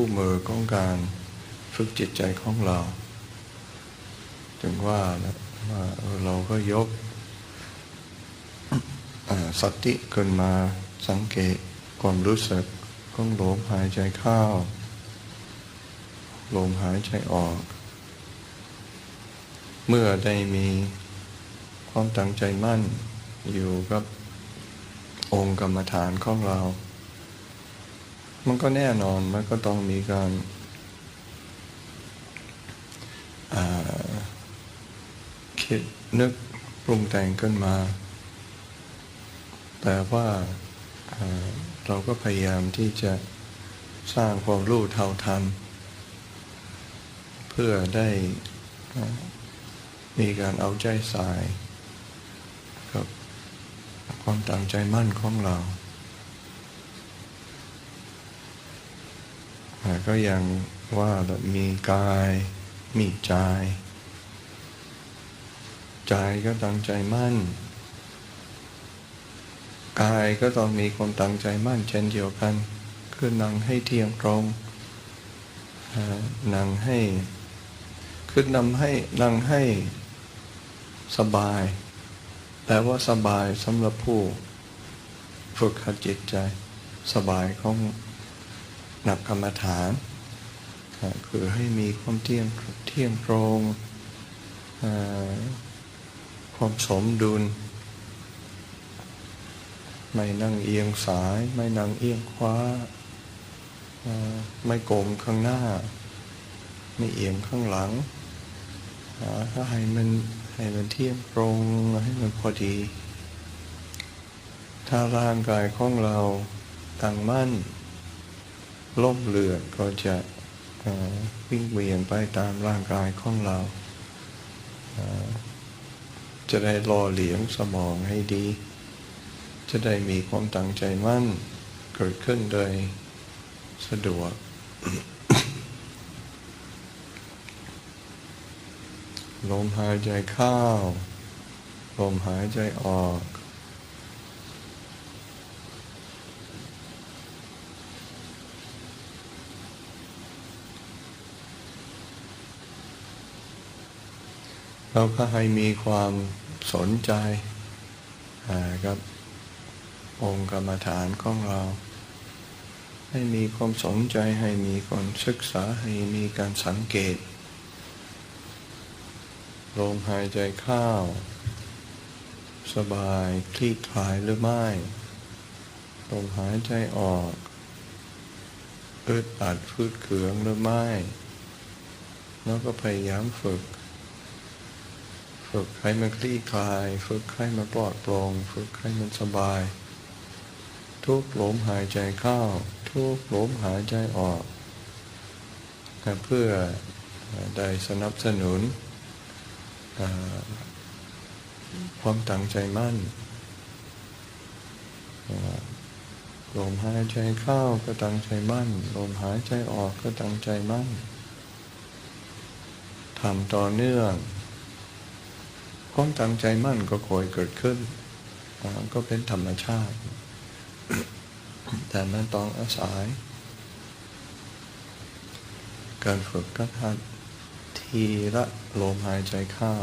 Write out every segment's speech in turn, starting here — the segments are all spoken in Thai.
คู่มือของการฝึกจิตใจของเรา จึงว่านะว่าเราก็ยกสติขึ้นมาสังเกตความรู้สึกของลมหายใจเข้าลมหายใจออก เมื่อได้มีความตั้งใจมั่นอยู่กับองค์กรรมฐานของเรา มันก็แน่นอนมันก็ต้องมีการาคิดนึกปรุงแต่งขึ้นมา แต่ว่าอ่าเราก็พยายามที่จะสร้างความรู้เท่าทัน เพื่อได้มีการเอาใจใส่กับความตั้งใจมั่นของเราอ่า ก็ยังว่าแบบมีกาย มีใจ ใจก็ตั้งใจมั่น กายก็ต้องมีความตั้งใจมั่นเช่นเดียวกัน คือนั่งให้เที่ยงตรงนั่งให้คือนำให้นั่งให้สบาย แต่ว่าสบายสำหรับผู้ฝึกหัดจิตใจ สบายของ นักกรรมฐาน คือให้มีความเที่ยงเที่ยงตรงความสมดุล ไม่นั่งเอียงสาย ไม่นั่งเอียงขวาอ่าไม่โกงข้างหน้า ไม่เอียงข้างหลังถ้าให้มันให้มันเที่ยงตรงให้มันพอดี ถ้าร่างกายของเราตั้งมั่น ล่มเลือดก็จะวิ่งเวียนไปตามร่างกายของเรา จะได้รอเหลียงสมองให้ดี จะได้มีความตั้งใจมั่น เกิดขึ้นโดยสะดวก ลมหายใจเข้า ลมหายใจออก เราก็ให้มีความสนใจกับองค์กรรมฐานของเรา ให้มีความสนใจให้มีความศึกษาให้มีการสังเกตลมหายใจเข้าสบายคลี่คลายหรือไม่ลมหายใจออกอึดอัดฟืดเขืองหรือไม่ แล้วก็พยายามฝึก ฝึกให้มันคลี่คลาย ฝึกให้มันปลอดโปร่งฝึกให้มันสบาย ทุกลมหายใจเข้า ทุกลมหายใจออก เพื่อได้สนับสนุน ความตั้งใจมั่นลมหายใจเข้าก็ตั้งใจมั่นลมหายใจออกก็ตั้งใจมั่นทำต่อเนื่อง ความตั้งใจมั่นก็คอยเกิดขึ้น ก็เป็นธรรมชาติ แต่มันต้องอาศัย การฝึกกหัดทีละลมหายใจเข้า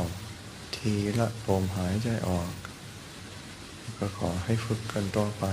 ทีละลมหายใจออก ก็ขอให้ฝึกกันต่อไป